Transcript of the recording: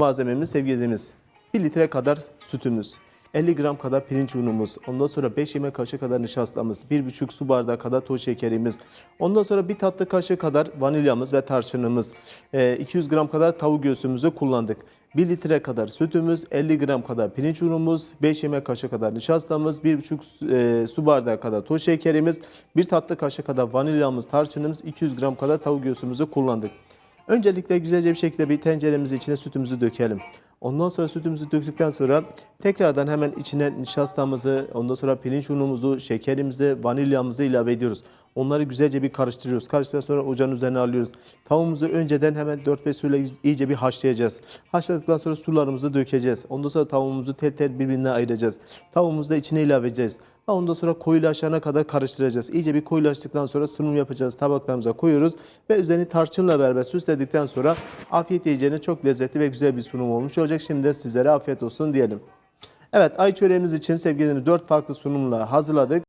Malzememiz izleyicimiz. 1 litre kadar sütümüz, 50 gram kadar pirinç unumuz, ondan sonra 5 yemek kaşığı kadar nişastamız, 1,5 su bardağı kadar toz şekerimiz, ondan sonra 1 tatlı kaşığı kadar vanilyamız ve tarçınımız, e, 200 gram kadar tavuk göğsümüzü kullandık. 1 litre kadar sütümüz, 50 gram kadar pirinç unumuz, 5 yemek kaşığı kadar nişastamız, 1,5 e, su bardağı kadar toz şekerimiz, 1 tatlı kaşığı kadar vanilyamız, tarçınımız, 200 gram kadar tavuk göğsümüzü kullandık. Öncelikle güzelce bir şekilde bir tenceremizin içine sütümüzü dökelim. Ondan sonra sütümüzü döktükten sonra tekrardan hemen içine nişastamızı, ondan sonra pirinç unumuzu, şekerimizi, vanilyamızı ilave ediyoruz. Onları güzelce bir karıştırıyoruz. Karıştıktan sonra ocağın üzerine alıyoruz. Tavuğumuzu önceden hemen 4-5 suyla iyice bir haşlayacağız. Haşladıktan sonra sularımızı dökeceğiz. Ondan sonra tavuğumuzu tel tel birbirine ayıracağız. Tavuğumuzu da içine ilave edeceğiz. Ondan sonra koyulaşana kadar karıştıracağız. İyice bir koyulaştıktan sonra sunum yapacağız. Tabaklarımıza koyuyoruz ve üzerini tarçınla beraber süsledikten sonra afiyet yiyeceğine çok lezzetli ve güzel bir sunum olmuş olacak. Şimdiden sizlere afiyet olsun diyelim. Evet ay çöreğimiz için sevgili 4 farklı sunumla hazırladık.